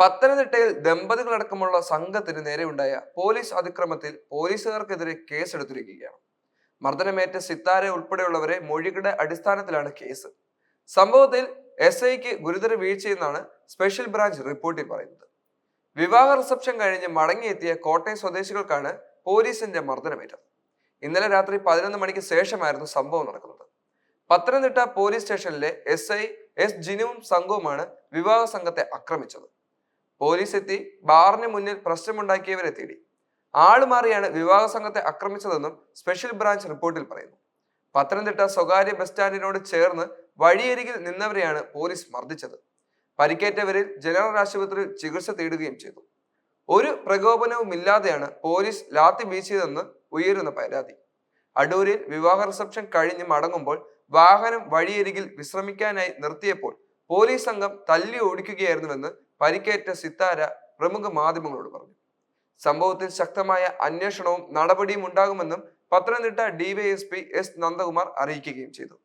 പത്തനംതിട്ടയിൽ ദമ്പതികളടക്കമുള്ള സംഘത്തിന് നേരെയുണ്ടായ പോലീസ് അതിക്രമത്തിൽ പോലീസുകാർക്കെതിരെ കേസെടുത്തിരിക്കുകയാണ്. മർദ്ദനമേറ്റ സിത്താരെ ഉൾപ്പെടെയുള്ളവരെ മൊഴികളുടെ അടിസ്ഥാനത്തിലാണ് കേസ്. സംഭവത്തിൽ എസ് ഐക്ക് ഗുരുതര വീഴ്ചയെന്നാണ് സ്പെഷ്യൽ ബ്രാഞ്ച് റിപ്പോർട്ടിൽ പറയുന്നത്. വിവാഹ റിസപ്ഷൻ കഴിഞ്ഞ് മടങ്ങിയെത്തിയ കോട്ടയം സ്വദേശികൾക്കാണ് പോലീസിന്റെ മർദ്ദനമേറ്റത്. ഇന്നലെ രാത്രി പതിനൊന്ന് മണിക്ക് ശേഷമായിരുന്നു സംഭവം നടക്കുന്നത്. പത്തനംതിട്ട പോലീസ് സ്റ്റേഷനിലെ എസ് ഐ എസ് ജിനുവും സംഘവുമാണ് വിവാഹ സംഘത്തെ ആക്രമിച്ചത്. പോലീസ് എത്തി ബാറിന് മുന്നിൽ പ്രശ്നമുണ്ടാക്കിയവരെ തേടി. ആളുമാറിയാണ് വിവാഹ സംഘത്തെ ആക്രമിച്ചതെന്നും സ്പെഷ്യൽ ബ്രാഞ്ച് റിപ്പോർട്ടിൽ പറയുന്നു. പത്തനംതിട്ട സ്വകാര്യ ബസ് സ്റ്റാൻഡിനോട് ചേർന്ന് വഴിയരികിൽ നിന്നവരെയാണ് പോലീസ് മർദ്ദിച്ചത്. പരിക്കേറ്റവരിൽ ജനറൽ ആശുപത്രിയിൽ ചികിത്സ തേടുകയും ചെയ്തു. ഒരു പ്രകോപനവുമില്ലാതെയാണ് പോലീസ് ലാത്തി വീശിയതെന്ന് ഉയരുന്ന പരാതി. അടൂരിൽ വിവാഹ റിസപ്ഷൻ കഴിഞ്ഞ് മടങ്ങുമ്പോൾ വാഹനം വഴിയരികിൽ വിശ്രമിക്കാനായി നിർത്തിയപ്പോൾ പോലീസ് സംഘം തല്ലി ഓടിക്കുകയായിരുന്നുവെന്ന് പരിക്കേറ്റ സിത്താര പ്രമുഖ മാധ്യമങ്ങളോട് പറഞ്ഞു. സംഭവത്തിൽ ശക്തമായ അന്വേഷണവും നടപടിയും ഉണ്ടാകുമെന്നും പത്തനംതിട്ട ഡിവൈഎസ്പി എസ് നന്ദകുമാർ അറിയിക്കുകയും ചെയ്തു.